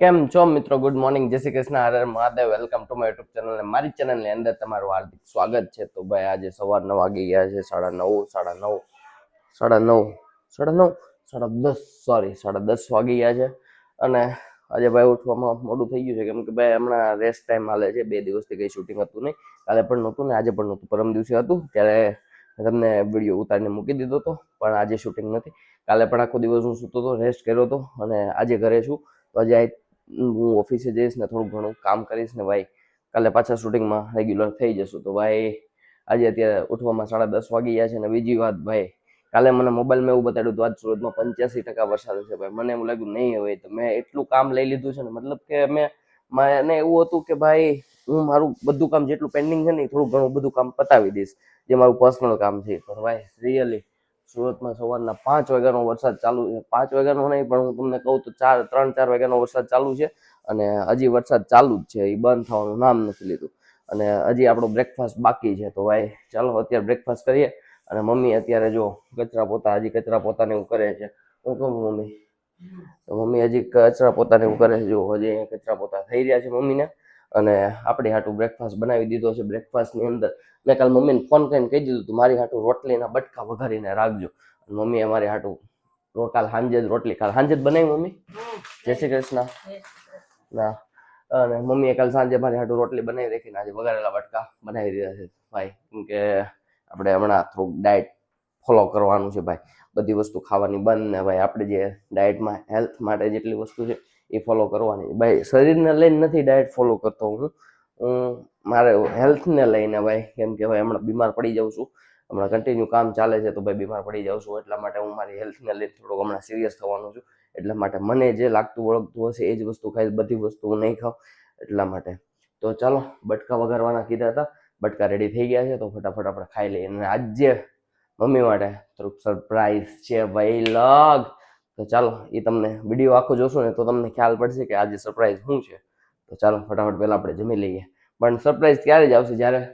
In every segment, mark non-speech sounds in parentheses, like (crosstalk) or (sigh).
કેમ છો મિત્રો? ગુડ મોર્નિંગ જય શ્રી કૃષ્ણ. હરે Mahadev. Welcome to my YouTube channel મારી ચેનલની અંદર તમારું હાર્દિક સ્વાગત છે. તો ભાઈ, આજે સવાર નવ વાગી ગયા છે. સાડા નવ સાડા નવ સાડા નવ સાડા નવ, સાડા દસ સોરી સાડા દસ વાગી ગયા છે. અને આજે ભાઈ ઉઠવામાં મોડું થઈ ગયું છે. કેમ કે ભાઈ, હમણાં રેસ્ટ ટાઈમ હાલે છે. બે દિવસથી કઈ શૂટિંગ હતું નહીં. કાલે પણ નહોતું ને, આજે પણ નહોતું. પરમ દિવસે હતું. ત્યારે તમને વીડિયો ઉતારીને મૂકી દીધો હતો. પણ આજે શૂટિંગ નથી. કાલે પણ આખો દિવસ હું સૂતો હતો રેસ્ટ કર્યો હતો. અને આજે ઘરે છું. તો આજે આ હું ઓફિસે જઈશ ને થોડું ઘણું કામ કરીશ ને ભાઈ, કાલે પાછા શૂટિંગમાં રેગ્યુલર થઈ જશું. તો ભાઈ, આજે અત્યારે ઉઠવામાં સાડા દસ વાગી ગયા છે અને બીજી વાત ભાઈ, કાલે મને મોબાઈલમાં એવું બતાડ્યું હતું, આજ સુરતમાં પંચ્યાસી ટકા વરસાદ છે ભાઈ. મને એવું લાગ્યું નહીં હવે, તો મેં એટલું કામ લઈ લીધું છે ને, મતલબ કે મેં, મને એવું હતું કે ભાઈ, હું મારું બધું કામ જેટલું પેન્ડિંગ છે ને થોડું ઘણું બધું કામ પતાવી દઈશ, જે મારું પર્સનલ કામ છે. પણ ભાઈ રિયલી સુરતમાં સવારના પાંચ વાગ્યાનો વરસાદ ચાલુ છે. પાંચ વાગ્યાનો નહીં, પણ હું તમને કહું તો ચાર, ત્રણ, ચાર વાગ્યાનો વરસાદ ચાલુ છે અને હજી વરસાદ ચાલુ જ છે. એ બંધ થવાનું નામ નથી લીધું. અને હજી આપણો બ્રેકફાસ્ટ બાકી છે. તો ભાઈ, ચાલો અત્યારે બ્રેકફાસ્ટ કરીએ અને મમ્મી અત્યારે જો કચરા પોતા, હજી કચરા પોતાને એવું કરે છે. હું કહું મમ્મી? તો મમ્મી હજી કચરા પોતાને એવું કરે છે. જો હજી કચરા પોતા થઈ રહ્યા છે મમ્મીને. અને આપણે હાટું બ્રેકફાસ્ટ બનાવી દીધો છે. બ્રેકફાસ્ટની અંદર મેં કાલ મમ્મીને ફોન કરીને કહી દીધું મારી હાટું રોટલીના બટકા વઘારીને રાખજો. મમ્મીએ મારી હાટું કાલ સાંજે જ રોટલી, કાલ સાંજે જ બનાવી મમ્મી? જય શ્રી કૃષ્ણ. ના. અને મમ્મીએ કાલ સાંજે મારી હાટું રોટલી બનાવી રાખીને આજે વઘારેલા બટકા બનાવી દીધા છે. ભાઈ, કેમ કે આપણે હમણાં થોડુંક ડાયટ ફોલો કરવાનું છે ભાઈ. બધી વસ્તુ ખાવાની બંધ ને ભાઈ, આપણે જે ડાયટમાં હેલ્થ માટે જેટલી વસ્તુ છે એ ફોલો કરવાની ભાઈ, શરીરને લઈને નથી ડાયટ ફોલો કરતો હું. મારે હેલ્થને લઈને ભાઈ, કેમ કે ભાઈ હમણાં બીમાર પડી જાઉં છું. હમણાં કન્ટિન્યુ કામ ચાલે છે તો ભાઈ બીમાર પડી જાઉં છું. એટલા માટે હું મારી હેલ્થને લઈને થોડુંક હમણાં સિરિયસ થવાનું છું. એટલા માટે મને જે લાગતું, વળગતું હશે એ જ વસ્તુ ખાઈશ. બધી વસ્તુ હું નહીં ખાઉં. એટલા માટે. તો ચાલો, બટકા વઘારવાના કીધા હતા. બટકા રેડી થઈ ગયા છે તો ફટાફટ આપણે ખાઈ લઈએ. અને આજે મમ્મી માટે થોડુંક સરપ્રાઈઝ છે ભાઈ, લગ! તો ચાલો, એ તમને વીડિયો આખો જોશો ને તો તમને ખ્યાલ પડશે કે આજે સરપ્રાઈઝ શું છે. તો ચાલો, ફટાફટ પહેલાં આપણે જમી લઈએ. પણ સરપ્રાઈઝ ક્યારે જ આવશે જ્યારે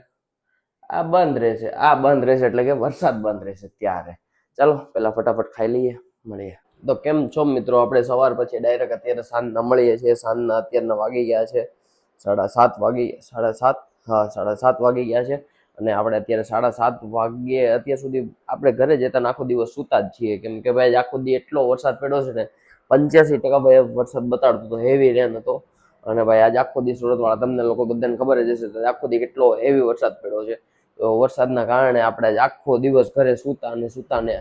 આ બંધ રહેશે, આ બંધ રહેશે એટલે કે વરસાદ બંધ રહેશે ત્યારે. ચાલો, પહેલાં ફટાફટ ખાઈ લઈએ, મળીએ. તો કેમ છો મિત્રો? આપણે સવાર પછી ડાયરેક્ટ અત્યારે સાંજના મળીએ છીએ. સાંજના અત્યારના વાગી ગયા છે સાડા સાત વાગી, સાડા સાત, હા, સાડા સાત વાગી ગયા છે. અને આપણે અત્યારે સાડા સાત વાગ્યે અત્યાર સુધી આપણે ઘરે જતા આખો દિવસ સૂતા જ છીએ. કેમ કે ભાઈ આખો દી એટલો વરસાદ પડ્યો છે ને, પંચ્યાસી ટકા ભાઈ વરસાદ બતાડતો હતો હેવી રેન હતો. અને ભાઈ આજે આખો દી સુરતવાળા, તમને લોકો બધાને ખબર જ હશે, આખો દી કેટલો હેવી વરસાદ પડ્યો છે. તો વરસાદના કારણે આપણે આખો દિવસ ઘરે સૂતા અને સૂતા ને,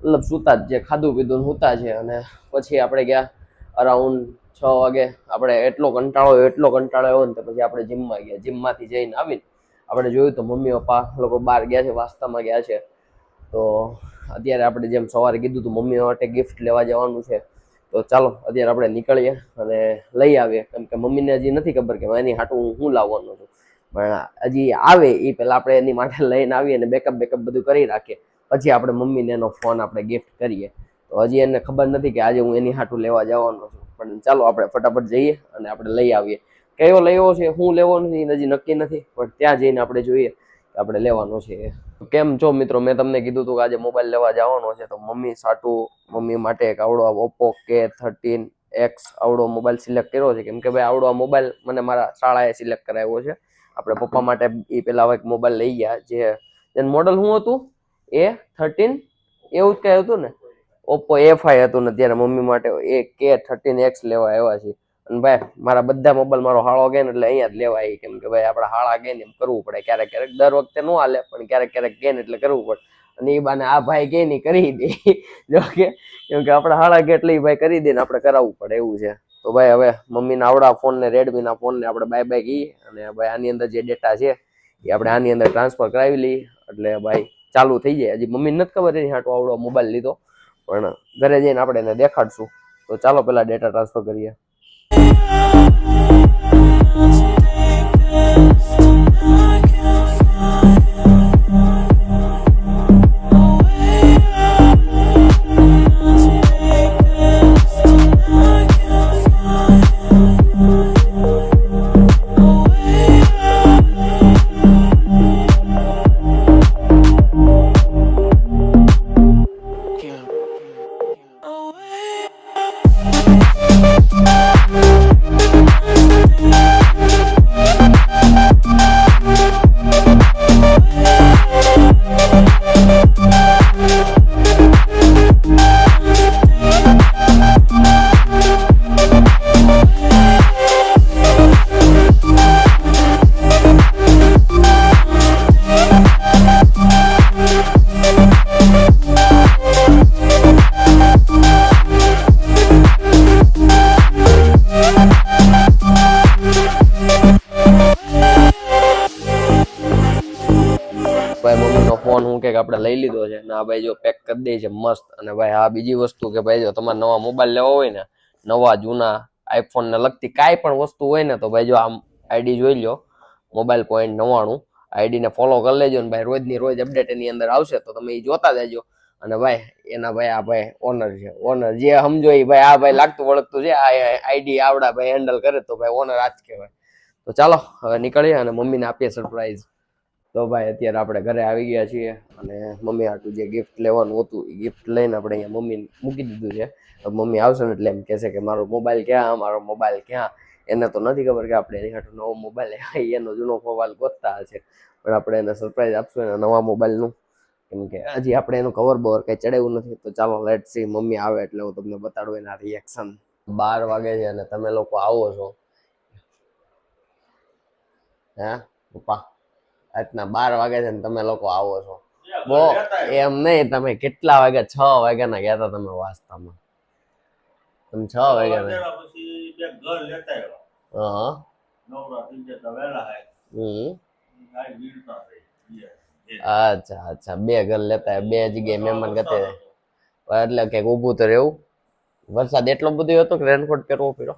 મતલબ સૂતા જ છે, ખાધું પીધું સૂતા છે. અને પછી આપણે ગયા અરાઉન્ડ છ વાગે, આપણે એટલો કંટાળો એટલો કંટાળો આવ્યો ને તો પછી આપણે જીમમાં ગયા. જીમમાંથી જઈને આવીને આપણે જોયું તો મમ્મી, પપ્પા લોકો બહાર ગયા છે, વાસ્તામાં ગયા છે. તો અત્યારે આપણે જેમ સવારે કીધું હતું, મમ્મી માટે ગિફ્ટ લેવા જવાનું છે. તો ચાલો, અત્યારે આપણે નીકળીએ અને લઈ આવીએ. કેમ કે મમ્મીને હજી નથી ખબર કે એની હાટું હું લાવવાનો છું પણ હજી આવે એ પહેલાં આપણે એની માટે લઈને આવીએ અને બેકઅપ બેકઅપ બધું કરી રાખીએ પછી આપણે મમ્મીને એનો ફોન આપણે ગિફ્ટ કરીએ. તો હજી એને ખબર નથી કે આજે હું એની હાટું લેવા જવાનો છું. પણ ચાલો, આપણે ફટાફટ જઈએ અને આપણે લઈ આવીએ. કયો લેવો છે, હું લેવો નથી હજી નક્કી નથી, પણ ત્યાં જઈને આપણે જોઈએ આપણે લેવાનો છે. કેમ છો મિત્રો? મેં તમને કીધું હતું કે આજે મોબાઈલ લેવા જવાનો છે, તો મમ્મી સાટું, મમ્મી માટે એક આવડો ઓપ્પો કે થર્ટીન એક્સ આવડો મોબાઈલ સિલેક્ટ કર્યો છે. કેમ કે ભાઈ આવડો મોબાઈલ મને મારા શાળાએ સિલેક્ટ કરાવ્યો છે. આપણે પપ્પા માટે એ પેલા એક મોબાઈલ લઈ ગયા, જે જેનું મોડલ શું હતું? એ થર્ટીન એવું જ કઈ હતું ને? ઓપ્પો એ ફાઈ હતું ને, ત્યારે મમ્મી માટે એ કે થર્ટીન એક્સ લેવા આવ્યા છે અને ભાઈ, મારા બધા મોબાઈલ મારો હાળો ગયો ને એટલે અહીંયા જ લેવા આવી કેમ કે ભાઈ, આપણે હાળા ગયા ને એમ કરવું પડે. ક્યારેક ક્યારેક દર વખતે ન હાલે, પણ ક્યારેક ક્યારેક ગયા ને એટલે કરવું પડે. અને એ બાને આ ભાઈ કે ની કરી દે. જો કે, કેમ કે આપણે હાળા ગયા એટલે એ ભાઈ કરી દે ને આપણે કરાવવું પડે એવું છે. તો ભાઈ, હવે મમ્મીના આવડા ફોન ને રેડમીના ફોન ને આપણે બાય બાય કહીએ. અને ભાઈ, આની અંદર જે ડેટા છે એ આપણે આની અંદર ટ્રાન્સફર કરાવી લઈએ. એટલે ભાઈ, ચાલુ થઈ જાય. હજી મમ્મીને નથી ખબર એની હાટો આવડો મોબાઈલ લીધો. પણ ઘરે જઈને આપણે એને દેખાડશું. તો ચાલો પહેલા ડેટા ટ્રાન્સફર કરીએ. Thank આ ભાઈ જો પેક કરી દે છે મસ્ત. અને ભાઈ આ બીજી વસ્તુ કે ભાઈ જો તમારે નવા મોબાઈલ લેવા હોય ને, નવા, જૂના આઈફોન ને લગતી કાંઈ પણ વસ્તુ હોય ને, તો ભાઈ જો આમ આઈડી જોઈ લો મોબાઈલ પોઈન્ટ નવ્વાણું. આઈડી ને ફોલો કરી લેજો ને ભાઈ રોજની રોજ અપડેટ એની અંદર આવશે, તો તમે એ જોતા જજો અને ભાઈ, એના ભાઈ આ ભાઈ ઓનર છે. ઓનર જે સમજો એ ભાઈ આ ભાઈ લાગતું વળગતું છે, આ આઈડી આવડા ભાઈ હેન્ડલ કરે તો ભાઈ ઓનર આ જ કહેવાય. તો ચાલો, હવે નીકળીએ અને મમ્મીને આપીએ સરપ્રાઈઝ તો ભાઈ, અત્યારે આપણે ઘરે આવી ગયા છીએ અને મમ્મી હાટું જે ગિફ્ટ લેવાનું હતું, એ ગિફ્ટ લઈને આપણે અહીંયા મમ્મી મૂકી દીધું છે. મમ્મી આવશે ને એટલે એમ કહેશે કે, મારો મોબાઈલ ક્યાં? મારો મોબાઈલ ક્યાં? એને તો નથી ખબર કે આપણે એની હાટું નવો મોબાઈલ (laughs) એનો જૂનો મોબાઈલ ગોતતા હશે. પણ આપણે એને સરપ્રાઈઝ આપશું એના નવા મોબાઈલનું કેમ કે હજી આપણે એનું કવર બવર કંઈ ચડાવ્યું નથી. તો ચાલો લેટ સી મમ્મી આવે એટલે હું તમને બતાડું એના રિએક્શન બાર વાગે છે અને તમે લોકો આવો છો. હે, પપ્પા? રાતના બાર વાગે છે ને તમે લોકો આવો છો. બો એમ નહીં તમે કેટલા વાગ્યા છ વાગ્યાના ગયા હતા તમે વાસ્તામાં તમે છ વાગ્યાના હા. અચ્છા અચ્છા બે ઘર લેતા બે જગ્યાએ મહેમાન ગતે એટલે કે ઊભું તો રહેવું. વરસાદ એટલો બધો હતો કે રેનકોટ પહેરવો પડ્યો.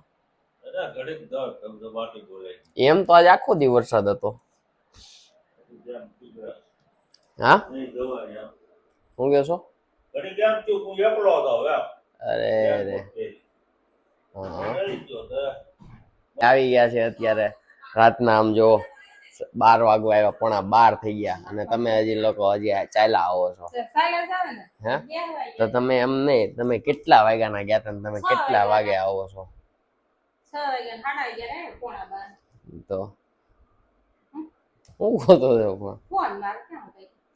એમ તો આજે આખો દી વરસાદ હતો. હા. શું કહો છો. અરે રે. આવી ગયા છે અત્યારે. રાતના આમ જો બાર વાગવા આવ્યા પોણા બાર થઈ ગયા. અને તમે હજી લોકો હજી ચાલ્યા આવો છો. હે? તો તમે એમ નહીં તમે કેટલા વાગ્યાના ગયા હતા ને તમે કેટલા વાગે આવો છો? તો હું ખોતો થયો પણ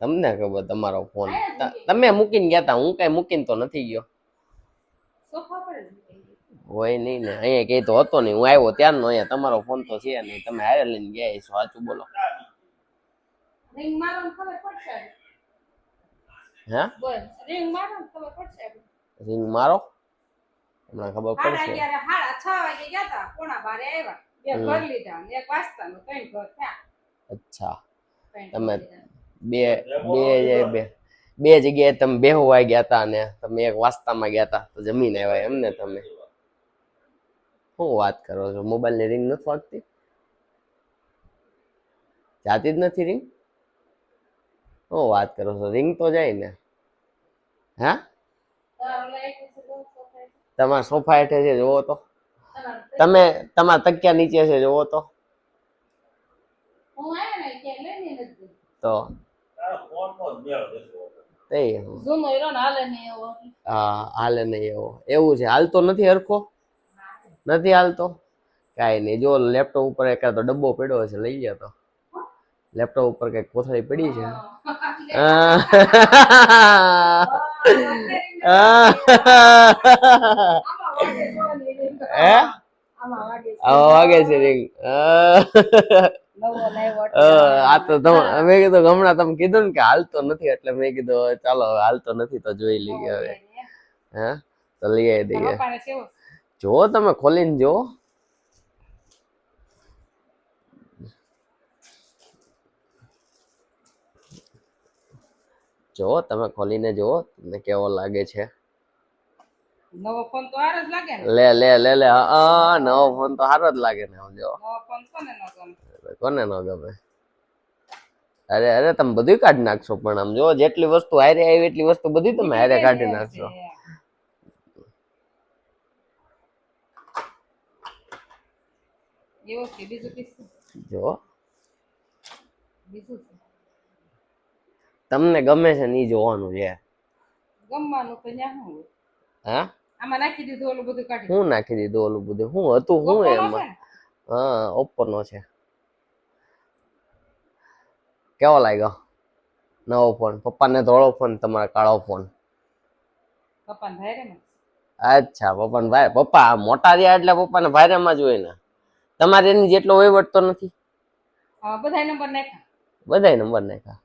તમને ખબર તમારો ફોન તમે મૂકીને ગયા હતા હું કઈ મૂકીને તો નથી ગયો. હોય નહીં ને અહીંયા કઈ તો હતો નહીં. હું આવ્યો ત્યારનો અહીંયા તમારો ફોન તો છે નહીં. તમે હારે લઈને ગયા છો સાચું બોલો. હા? રિંગ મારો? હમણાં ખબર પડશે. અચ્છા. તમે બે બે બે બે જગ્યાએ તમે બેહવા ગયા હતા અને તમે એક વાસ્તામાં ગયા હતા તો જમીન આવ્યા એમ ને તમે? શું વાત કરો છો? મોબાઈલની રિંગ નથી વાગતી? જાતી જ નથી રિંગ શું વાત કરો છો? રિંગ તો જાય ને. હા? તમારા સોફા હેઠે છે જોવો તો. તમે તમારા તકિયા નીચે છે જોવો તો. તો. તે હાલે નહીં એવો. એવો. એવું છે હાલતો નથી હરખો? નથી હાલતો? કાંઈ નહીં જો લેપટોપ ઉપર એકાદો ડબ્બો પડ્યો છે લઈ ગયા તો. લેપટોપ ઉપર કંઈક કોથળી પડી છે. હા? વાગે છે. રિંગ. આ. આ તો મેં કીધું હમણાં તમે કીધું ને કે હાલતો નથી એટલે મેં કીધું ચાલો હાલતો નથી તો જોઈ લઈએ હવે. હે? તો લઈ આવી દઈએ. જો તમે ખોલીને જો. જો તમે ખોલીને જુઓ તમને કેવો લાગે છે? નવો ફોન તો હારો જ લાગે ને. લે લે લે લે હા નવો ફોન તો સારો જ લાગે ને જો નવો ફોન કોને ન ગમે. કોને ન ગમે? અરે અરે તમે બધું કાઢી નાખશો પણ આમ જો જેટલી વસ્તુ હારે આવી એટલી વસ્તુ બધી તમે હારે કાઢી નાખશો. જો. તમને ગમે છે ને એ જોવાનું છે. ગમવાનું તો ન્યા હું? હા? આમાં નાખી દીધું ઓલું બધું કાઢી હું નાખી દીધું ઓલું બધું? હું હતું હું એમાં? હા ઓપ્પો નો છે. કેવો લાગ્યો? નવો ફોન પપ્પાને ધોળો ફોન તમારા કાળો ફોન અચ્છા પપ્પાને ભાઈ. પપ્પા મોટા રહ્યા એટલે પપ્પાને ભાઈરામાં જ હોય ને. તમારે એની જેટલો વહીવટ તો નથી. હા બધા નંબર નાખ્યા. બધાય નંબર નાખ્યા.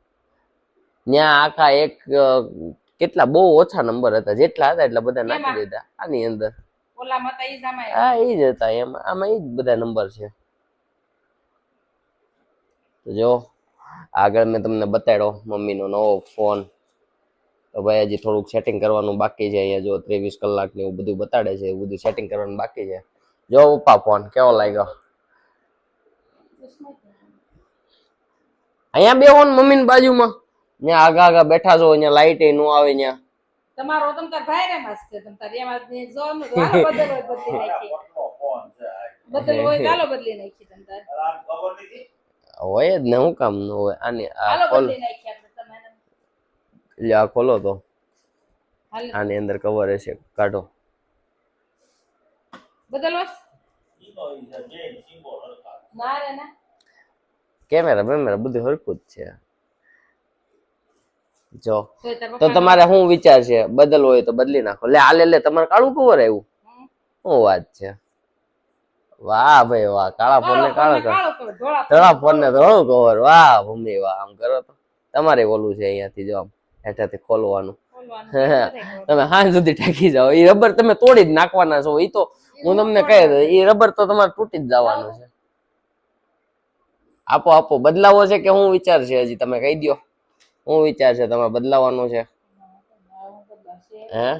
ત્યાં આખા એક કેટલા બહુ ઓછા નંબર હતા. જેટલા હતા એટલા બધા નાખી દીધા. આની અંદર. હા એ જ હતા. એમાં આમાં એ જ બધા નંબર છે. તો જો. આગળ મેં તમને બતાડ્યો મમ્મીનો નવો ફોન. તો ભાઈ હજી થોડુંક સેટિંગ કરવાનું બાકી છે. અહીંયા જો ત્રેવીસ કલાકની એવું બધું બતાડે છે એવું બધું સેટિંગ કરવાનું બાકી છે. જો પપ્પા ફોન કેવો લાગ્યો? અહીંયા બેહો ને મમ્મી બાજુમાં. ત્યાં આગા આગા બેઠા છો અહીંયા લાઈટ નો આવે ત્યાં. તમારો તમ તાર ભાઈ રે મસ્ત તમ તાર એમ જ જો ને બદલ હોય બદલી નાખી. કોટનો ફોન છે આ. બદલ હોય ગાલો બદલી નાખી તમ તાર ખબર નથી? હોય જ ને હું કામ ન હોય? આની આ ખોલો ખોલ બદલી નાખી આપણે તમારે લે આ ખોલો તો. આની અંદર કવર હશે. કાઢો. બદલવો? કેમેરા બેમેરા બધું હરખું જ છે. જો. તો તમારે શું વિચાર છે? બદલ હોય તો બદલી નાખો. લે આ લે લે તમારે કાળું કવર આવ્યું. શું વાત છે? વાહ ભાઈ વાહ કાળા ફોન ને કાળો ધોળા ફોન. ને ધોળું કવર. વાહ મમ્મી વાહ આમ કરો તો. તમારે ઓલું છે અહીંયાથી જો આમ હેઠાથી ખોલવાનું. તમે હાંજ સુધી ટાકી જાઓ. એ રબર તમે તોડી જ નાખવાના છો એ તો હું તમને કહી દઉં એ રબર તો તમારે તૂટી જ જવાનું છે. આપો આપો બદલાવો છે કે હું વિચાર છે હજી? તમે કહી દ્યો. હું વિચાર છે તમારે બદલાવાનું છે. હા,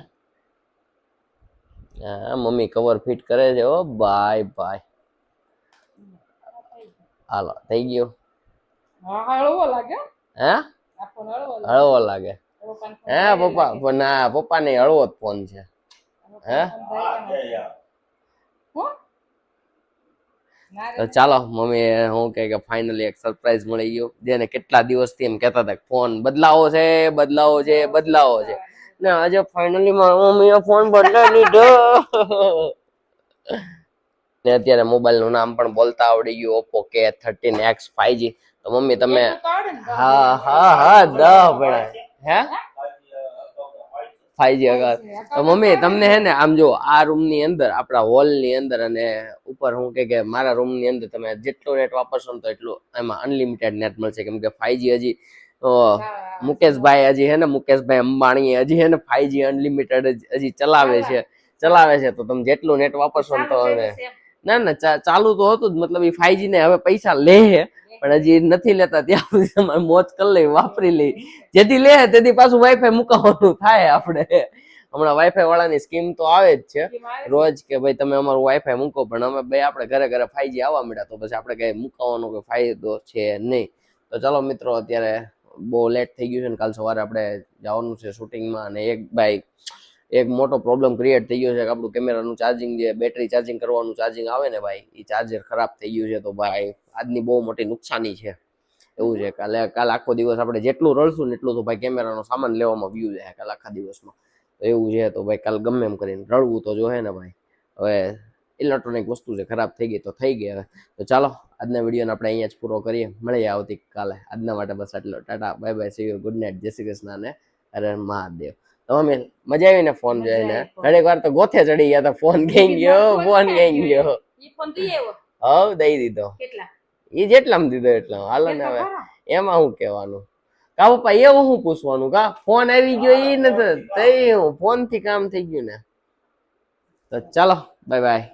હું મમ્મી કવર ફિટ કરે છે ઓ બાય બાય હાલો થઈ ગયો. હળવો લાગે હો. હળવો લાગે. હે પપ્પા પણ ના પપ્પા ને હળવો જ ફોન છે. હે? તો ચાલો મમ્મી હું કહે કે ફાઇનલી એક સરપ્રાઈઝ મળી ગયો. જેને કેટલા દિવસથી એમ કહેતા હતા ફોન બદલાવો છે બદલાવો છે બદલાવો છે. ને આજે ફાઇનલી મારા મમ્મીએ ફોન બદલાવી લીધો. ને અત્યારે મોબાઈલનું નામ પણ બોલતા આવડી ગયું Oppo K thirteen X five તો મમ્મી તમે હા હા હા દ ભણા. હે? બાકી અ, અ, અ, ફાઈવ અગર તો મમ્મી તમને હે ને આમ જો આ રૂમની અંદર આપણા હોલની અંદર અને ઉપર હું કે કે મારા રૂમની અંદર તમે જેટલો નેટ વાપરશો ને તો એટલું એમાં અનલિમિટેડ નેટ મળશે. કેમ કે ફાઈવજી હજી. મુકેશભાઈ હજી હે ને મુકેશભાઈ અંબાણી હજી હે ને ફાઈવજી અનલિમિટેડ હજી ચલાવે છે. ચલાવે. છે તો તમે જેટલું નેટ વાપરશો ને તો હવે. ના ના ચાલુ તો હતું જ મતલબ એ ફાઈવજી ને હવે પૈસા લે પણ હજી નથી લેતા ત્યાં સુધી તમારે મોજ કરી લઈ વાપરી લઈ. જેથી લે તેથી પાછું વાઈફાઈ મુકાવવાનું થાય આપણે. હમણાં વાઈફાઈ વાળાની સ્કીમ તો આવે જ છે. રોજ કે ભાઈ તમે અમારું વાઈફાઈ મૂકો પણ અમે ભાઈ આપણે ઘરે ઘરે ફાઈજી આવવા મળ્યા તો પછી આપણે કઈ મુકાવાનો કોઈ ફાયદો છે નહીં. તો ચાલો મિત્રો અત્યારે બહુ લેટ થઈ ગયું છે ને કાલ સવારે આપણે જવાનું છે શૂટિંગમાં અને એક ભાઈ, એક મોટો પ્રોબ્લેમ ક્રિએટ થઈ ગયો છે કે આપણું કેમેરાનું ચાર્જિંગ જે બેટરી ચાર્જિંગ કરવાનું ચાર્જિંગ આવે ને ભાઈ એ ચાર્જર ખરાબ થઈ ગયું છે તો ભાઈ, આજની બહુ મોટી નુકસાની છે. એવું છે, કાલે, કાલ આખો દિવસ આપણે જેટલું રડશું ને એટલું તો ભાઈ કેમેરાનો સામાન લેવામાં વ્યૂ જાય કાલ આખા દિવસમાં. એવું છે, તો ભાઈ કાલ ગમે એમ કરીને રડવું તો જોહે ને ભાઈ. હવે ઇલેક્ટ્રોનિક વસ્તુ છે ખરાબ થઈ ગઈ તો થઈ ગઈ હવે. તો ચાલો આજના વિડીયોને આપણે અહીંયા જ પૂરો કરીએ. મળીએ આવતીકાલે. આજના માટે બસ આટલો. Tata bye bye. See you good night જય શ્રી કૃષ્ણ અને હરે મહાદેવ. તમે મજા આવી ને ફોન જોઈને. ઘણી વાર તો ગોથે ચડી ગયા તો ફોન ગઈ ગયો ફોન ગઈ ગયો. હવ દઈ દીધો. એ જેટલા દીધો એટલા. હાલો ને હવે. એમાં હું કહેવાનું? કા પપ્પા એવું હું પૂછવાનું? કા ફોન આવી ગયો એ નથી. તઈ હું ફોનથી કામ થઈ ગયું ને. તો ચાલો બાય બાય.